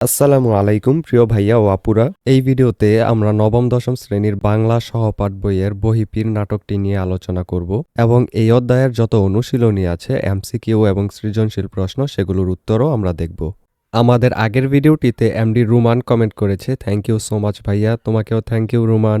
আসসালামু আলাইকুম, প্রিয় ভাইয়া ও আপুরা। এই ভিডিওতে আমরা নবম, দশম শ্রেণির বাংলা সহপাঠ বইয়ের বহিপীর নাটকটি নিয়ে আলোচনা করব এবং এই অধ্যায়ের যত অনুশীলনী আছে, এমসিকিউ এবং সৃজনশীল প্রশ্ন সেগুলোর উত্তরও আমরা দেখব। আমাদের আগের ভিডিওটিতে এমডি রুমান কমেন্ট করেছে, থ্যাংক ইউ সো মাচ ভাইয়া, তোমাকেও থ্যাংক ইউ রুমান।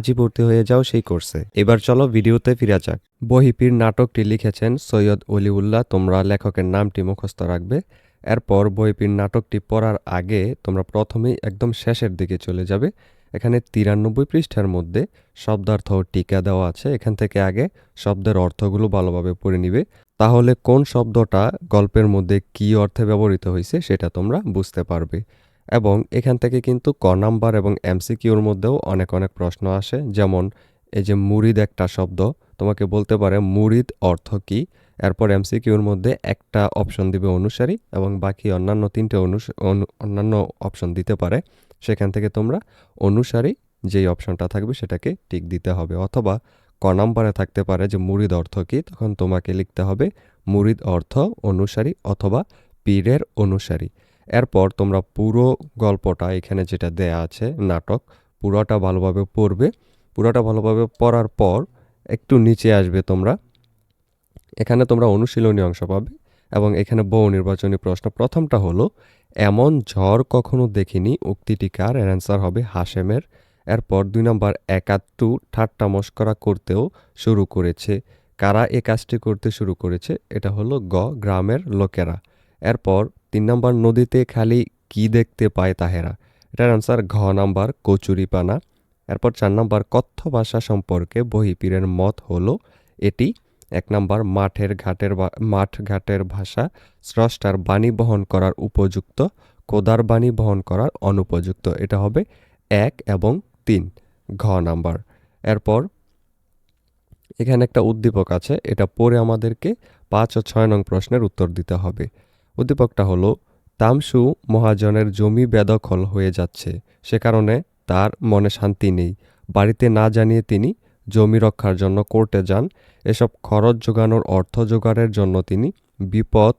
আজই ভর্তি হয়ে যাও সেই কোর্সে। এবার চলো ভিডিওতে ফিরা যাক। বহিপীর নাটকটি লিখেছেন সৈয়দ অলিউল্লাহ। তোমরা লেখকের নামটি মুখস্থ রাখবে। এরপর বইপির নাটকটি পড়ার আগে তোমরা প্রথমেই একদম শেষের দিকে চলে যাবে। এখানে তিরানব্বই পৃষ্ঠার মধ্যে শব্দার্থ টিকা দেওয়া আছে। এখান থেকে আগে শব্দের অর্থগুলো ভালোভাবে পড়ে নিবে। তাহলে কোন শব্দটা গল্পের মধ্যে কি অর্থে ব্যবহৃত হয়েছে সেটা তোমরা বুঝতে পারবে। এবং এখান থেকে কিন্তু ক নাম্বার এবং এমসিকিউর মধ্যেও অনেক অনেক প্রশ্ন আসে। যেমন, এই যে মুরিদ একটা শব্দ, তোমাকে বলতে পারে মুরিদ অর্থ কি? এরপর এমসিকিউর মধ্যে একটা অপশন দিবে অনুসারী এবং বাকি অন্যান্য তিনটে অন্যান্য অপশন দিতে পারে। সেখান থেকে তোমরা অনুসারী যেই অপশনটা থাকবে সেটাকে টিক দিতে হবে। অথবা ক নাম্বারে থাকতে পারে যে মুরিদ অর্থ কি, তখন তোমাকে লিখতে হবে মুরিদ অর্থ অনুসারী অথবা পীরের অনুসারী। এরপর তোমরা পুরো গল্পটা এখানে যেটা দেয়া আছে, নাটক, পুরোটা ভালোভাবে পড়বে। পুরোটা ভালোভাবে পড়ার পর একটু নিচে আসবে তোমরা। এখানে তোমরা অনুশীলনী অংশ পাবে এবং এখানে বহু নির্বাচনী প্রশ্ন। প্রথমটা হলো, এমন ঝড় কখনো দেখিনি, উক্তিটি কার? এর অ্যান্সার হবে হাশেমের। এরপর দুই নম্বর একাত্তু ঠাট্টা মস্করা করতেও শুরু করেছে। কারা এ কাজটি করতে শুরু করেছে? এটা হলো গ, গ্রামের লোকেরা। এরপর তিন নম্বর নদীতে খালি কি দেখতে পায় তাহেরা? এটার আনসার ঘ নাম্বার কচুরিপানা। এরপর চার নম্বর কথ্য ভাষা সম্পর্কে বহিপীরের মত হলো এটি। এক নম্বর মাঠের ঘাটের মাঠ ঘাটের ভাষা। স্রষ্টার বাণী বহন করার উপযুক্ত। কোদার বাণী বহন করার অনুপযুক্ত। এটা হবে এক এবং তিন। ঘ নাম্বার। এরপর এখানে একটা উদ্দীপক আছে। এটা পড়ে আমাদেরকে পাঁচ ও ছয় নং প্রশ্নের উত্তর দিতে হবে। উদ্দীপকটা হলো, তামসু মহাজনের জমি বেদখল হয়ে যাচ্ছে। সে কারণে তার মনে শান্তি নেই। বাড়িতে না জানিয়ে তিনি জমি রক্ষার জন্য কোর্টে যান। এসব খরচ যোগানোর অর্থ জোগাড়ের জন্য তিনি বিপথ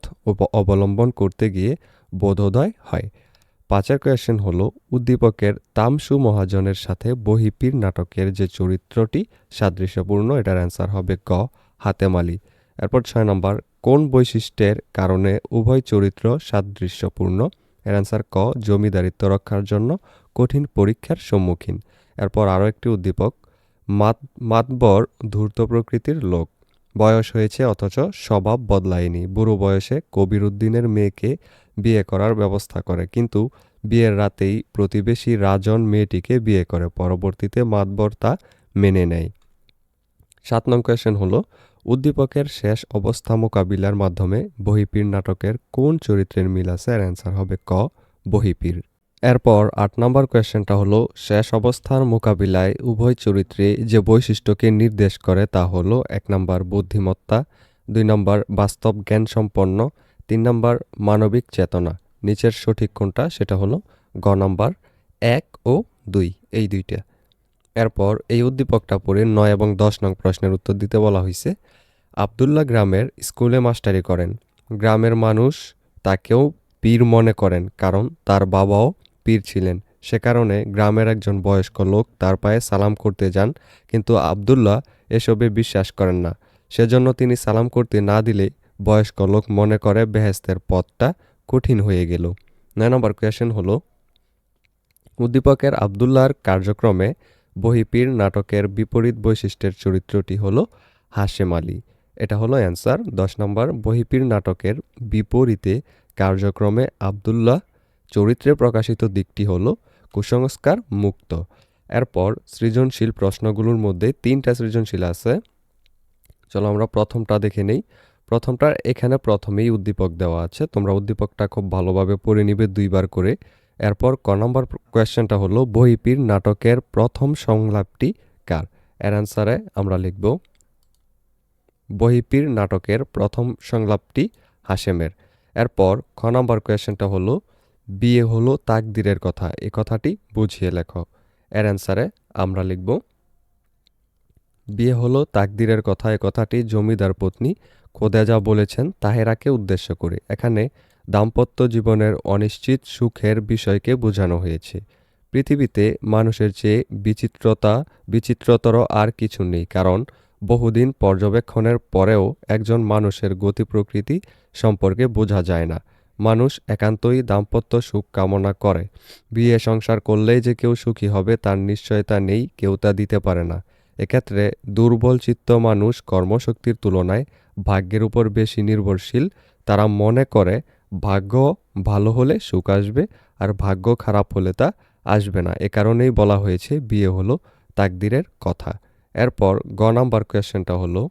অবলম্বন করতে গিয়ে বোধোদয় হয়। পাঁচের কোয়েশ্চেন হল, উদ্দীপকের তামসু মহাজনের সাথে বহিপীর নাটকের যে চরিত্রটি সাদৃশ্যপূর্ণ, এটার অ্যান্সার হবে ক হাতেমালি এরপর ছয় নম্বর কোন বৈশিষ্ট্যের কারণে উভয় চরিত্র সাদৃশ্যপূর্ণ? এর অ্যান্সার ক, জমিদারিত্ব রক্ষার জন্য কঠিন পরীক্ষার সম্মুখীন। এরপর আরও একটি উদ্দীপক মাত মাতবর ধূর্ত প্রকৃতির লোক। বয়স হয়েছে অথচ স্বভাব বদলায়নি। বুড়ো বয়সে কবির উদ্দিনের মেয়েকে বিয়ে করার ব্যবস্থা করে। কিন্তু বিয়ের রাতেই প্রতিবেশী রাজন মেয়েটিকে বিয়ে করে। পরবর্তীতে মাতবর তা মেনে নেয়। সাত নং কোয়েশ্চেন হলো উদ্দীপকের শেষ অবস্থা মোকাবিলার মাধ্যমে বহিপীর নাটকের কোন চরিত্রের মিল আছে? এর অ্যান্সার হবে ক, বহিপীর। এরপর আট নম্বর কোয়েশ্চেনটা হলো, শেষ অবস্থার মোকাবিলায় উভয় চরিত্রে যে বৈশিষ্ট্যকে নির্দেশ করে তা হলো, এক নম্বর বুদ্ধিমত্তা, দুই নম্বর বাস্তব জ্ঞান সম্পন্ন তিন নম্বর মানবিক চেতনা। নিচের সঠিক কোনটা? সেটা হলো গ নম্বর, এক ও দুই, এই দুইটা। এরপর এই উদ্দীপকটা পড়ে নয় এবং দশ নং প্রশ্নের উত্তর দিতে বলা হয়েছে আবদুল্লাহ গ্রামের স্কুলে মাস্টারি করেন। গ্রামের মানুষ তাকেও পীর মনে করেন কারণ তার বাবাও পীর ছিলেন। সে কারণে গ্রামের একজন বয়স্ক লোক তার পায়ে সালাম করতে যান, কিন্তু আবদুল্লাহ এসবে বিশ্বাস করেন না। সেজন্য তিনি সালাম করতে না দিলে বয়স্ক লোক মনে করে বেহেস্তের পথটা কঠিন হয়ে গেল। নয় নম্বর কোয়েশন হলো, উদ্দীপকের আবদুল্লাহর কার্যক্রমে বহিপীর নাটকের বিপরীত বৈশিষ্ট্যের চরিত্রটি হল হাশেম আলী। এটা হলো অ্যান্সার। দশ নম্বর, বহিপীর নাটকের বিপরীতে কার্যক্রমে আবদুল্লাহ, চরিত্রে প্রকাশিত দিকটি হলো কুসংস্কার মুক্ত। এরপর সৃজনশীল প্রশ্নগুলোর মধ্যে তিনটা সৃজনশীল আছে। চলো আমরা প্রথমটা দেখে নেই। প্রথমটা এখানে প্রথমেই উদ্দীপক দেওয়া আছে। তোমরা উদ্দীপকটা খুব ভালোভাবে পড়ে নিবে দুইবার করে। এরপর ক নম্বর কোয়েশ্চেনটা হলো, বহিপীর নাটকের প্রথম সংলাপটি কার? এর অ্যান্সারে আমরা লিখব, বহিপীর নাটকের প্রথম সংলাপটি হাসেমের এরপর খ নম্বর কোয়েশ্চেনটা হলো, বিয়ে হলো তাকদিরের কথা, এ কথাটি বুঝিয়ে লেখো। এর অ্যান্সারে আমরা লিখব, বিয়ে হলো তাকদিরের কথা, এ কথাটি জমিদার পত্নী খোদেজা বলেছেন তাহেরাকে উদ্দেশ্য করে। এখানে দাম্পত্য জীবনের অনিশ্চিত সুখের বিষয়কে বোঝানো হয়েছে। পৃথিবীতে মানুষের চেয়ে বিচিত্রতা, বিচিত্রতর আর কিছু নেই, কারণ বহুদিন পর্যবেক্ষণের পরেও একজন মানুষের গতি প্রকৃতি সম্পর্কে বোঝা যায় না। মানুষ একান্তই দাম্পত্য সুখ কামনা করে। বিয়ে সংসার করলেই যে কেউ সুখী হবে তার নিশ্চয়তা নেই, কেউ তা দিতে পারে না। এক্ষেত্রে দুর্বল চিত্ত মানুষ কর্মশক্তির তুলনায় ভাগ্যের উপর বেশি নির্ভরশীল। তারা মনে করে ভাগ্য ভালো হলে সুখ আসবে আর ভাগ্য খারাপ হলে তা আসবে না। এ কারণেই বলা হয়েছে বিয়ে হলো তাকদিরের কথা। এরপর গ নাম্বার কোয়েশ্চেনটা হলো,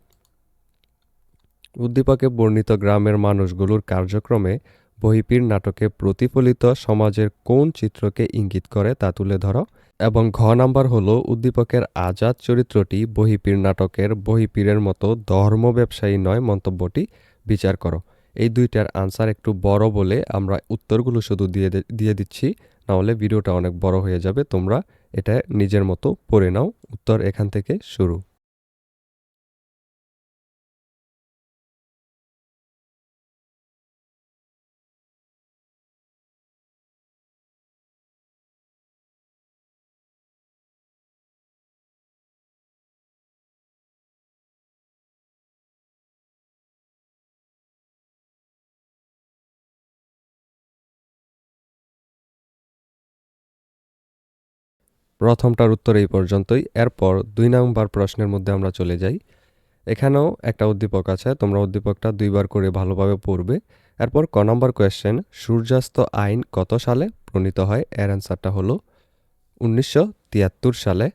উদ্দীপকে বর্ণিত গ্রামের মানুষগুলোর কার্যক্রমে বহিপীর নাটকে প্রতিফলিত সমাজের কোন চিত্রকে ইঙ্গিত করে তা তুলে ধরো? এবং ঘ নাম্বার হলো, উদ্দীপকের আজাদ চরিত্রটি বহিপীর নাটকের বহিপীরের মতো ধর্ম ব্যবসায়ী নয় মন্তব্যটি বিচার করো। এই দুইটার আনসার একটু বড় বলে আমরা উত্তরগুলো শুধু দিয়ে দিয়ে দিচ্ছি, নাহলে ভিডিওটা অনেক বড় হয়ে যাবে। তোমরা এটা নিজের মতো পড়ে নাও। উত্তর এখান থেকে শুরু। প্রথমটার উত্তর এই পর্যন্তই। এরপর দুই নম্বর প্রশ্নের মধ্যে আমরা চলে যাই। এখানেও একটা উদ্দীপক আছে, তোমরা উদ্দীপকটা দুইবার করে ভালোভাবে পড়বে। এরপর ক নম্বর কোয়েশ্চেন, সূর্যাস্ত আইন কত সালে প্রণীত হয়? এর অ্যান্সারটা হলো উনিশশো তিয়াত্তর সালে।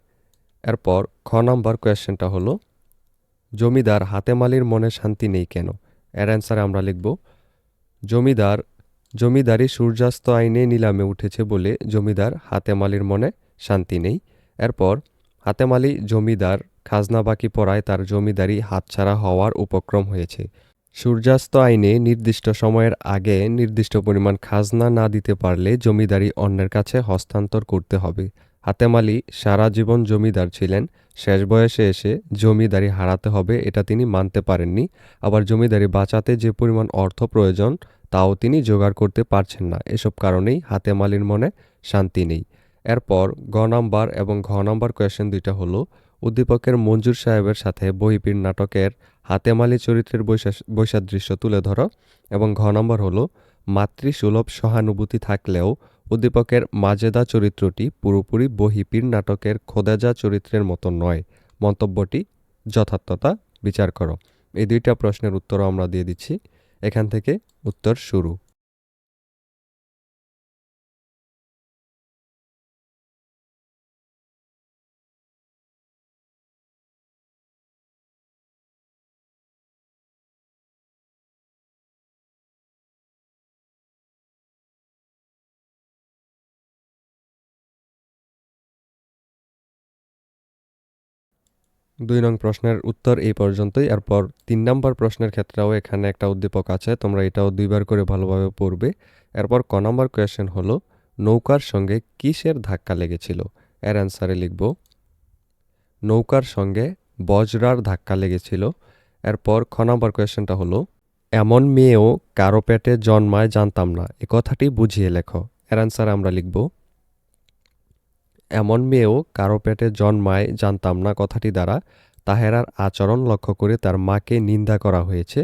এরপর খ নম্বর কোয়েশ্চেনটা হলো, জমিদার হাতেমালির মনে শান্তি নেই কেন? এর অ্যান্সারে আমরা লিখব, জমিদার, জমিদারি সূর্যাস্ত আইনে নিলামে উঠেছে বলে জমিদার হাতেমালির মনে শান্তি নেই। এরপর হাতেমালি জমিদার খাজনা বাকি পড়ায় তার জমিদারি হাতছাড়া হওয়ার উপক্রম হয়েছে। সূর্যাস্ত আইনে নির্দিষ্ট সময়ের আগে নির্দিষ্ট পরিমাণ খাজনা না দিতে পারলে জমিদারি অন্যের কাছে হস্তান্তর করতে হবে। হাতেমালি সারা জীবন জমিদার ছিলেন, শেষ বয়সে এসে জমিদারি হারাতে হবে এটা তিনি মানতে পারেননি। আবার জমিদারি বাঁচাতে যে পরিমাণ অর্থ প্রয়োজন, তাও তিনি জোগাড় করতে পারছেন না। এসব কারণেই হাতেমালির মনে শান্তি নেই। এরপর গ নাম্বার এবং ঘ নাম্বার কোয়েশ্চেন দুইটা হলো, উদ্দীপকের মঞ্জুর সাহেবের সাথে বহিপীর নাটকের হাতেমালি চরিত্রের বৈসাদৃশ্য তুলে ধরো এবং ঘ নম্বর হলো, মাতৃসুলভ সহানুভূতি থাকলেও উদ্দীপকের মাজেদা চরিত্রটি পুরোপুরি বহিপীর নাটকের খোদেজা চরিত্রের মতো নয়। মন্তব্যটি যথার্থতা বিচার করো। এই দুইটা প্রশ্নের উত্তরও আমরা দিয়ে দিচ্ছি। এখান থেকে উত্তর শুরু। দুই নং প্রশ্নের উত্তর এই পর্যন্তই। এরপর তিন নম্বর প্রশ্নের ক্ষেত্রেও এখানে একটা উদ্দীপক আছে, তোমরা এটাও দুইবার করে ভালোভাবে পড়বে। এরপর ক নম্বর কোয়েশ্চেন হলো, নৌকার সঙ্গে কিসের ধাক্কা লেগেছিল? এর অ্যান্সারে লিখব, নৌকার সঙ্গে বজরার ধাক্কা লেগেছিল। এরপর খ নম্বর কোয়েশ্চেনটা হলো, এমন মেয়েও কারও পেটে জন্মায় জানতাম না, এ কথাটি বুঝিয়ে লেখো। এর অ্যান্সারে আমরা লিখব এমন মেয়েও কারও পেটে জন্মায় জানতাম না কথাটি দ্বারা। তাহেরার আচরণ লক্ষ্য করে তার মাকে নিন্দা করা হয়েছে।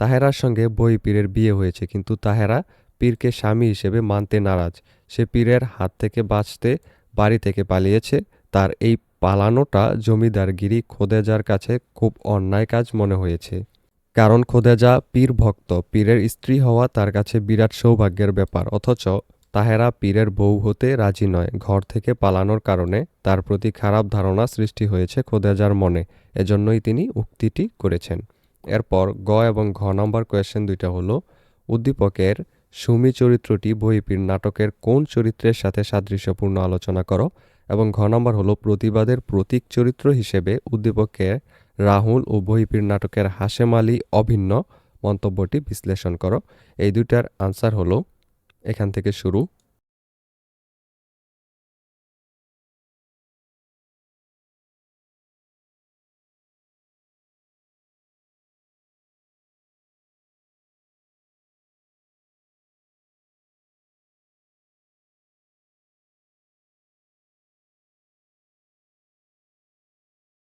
তাহেরার সঙ্গে বই পীরের বিয়ে হয়েছে, কিন্তু তাহেরা পীরকে স্বামী হিসেবে মানতে নারাজ। সে পীরের হাত থেকে বাঁচতে, বাড়ি থেকে পালিয়েছে। তার এই পালানোটা জমিদারগিরি খোদেজার কাছে খুব অন্যায় কাজ মনে হয়েছে। কারণ খোদেজা পীর ভক্ত পীরের স্ত্রী হওয়া তার কাছে বিরাট সৌভাগ্যের ব্যাপার, অথচ তাহেরা পীরের বউ হতে রাজি নয়। ঘর থেকে পালানোর কারণে তার প্রতি খারাপ ধারণা সৃষ্টি হয়েছে খোদেজার মনে। এজন্যই তিনি উক্তিটি করেছেন। এরপর গ এবং ঘ নম্বর কোয়েশ্চেন দুইটা হলো, উদ্দীপকের সুমি চরিত্রটি বহিপীর নাটকের কোন চরিত্রের সাথে সাদৃশ্যপূর্ণ আলোচনা করো? এবং ঘ নম্বর হলো, প্রতিবাদের প্রতীক চরিত্র হিসেবে উদ্দীপকে রাহুল ও বহিপীর নাটকের হাশেম আলী অভিন্ন মন্তব্যটি বিশ্লেষণ করো। এই দুইটার আনসার হলো এখান থেকে শুরু।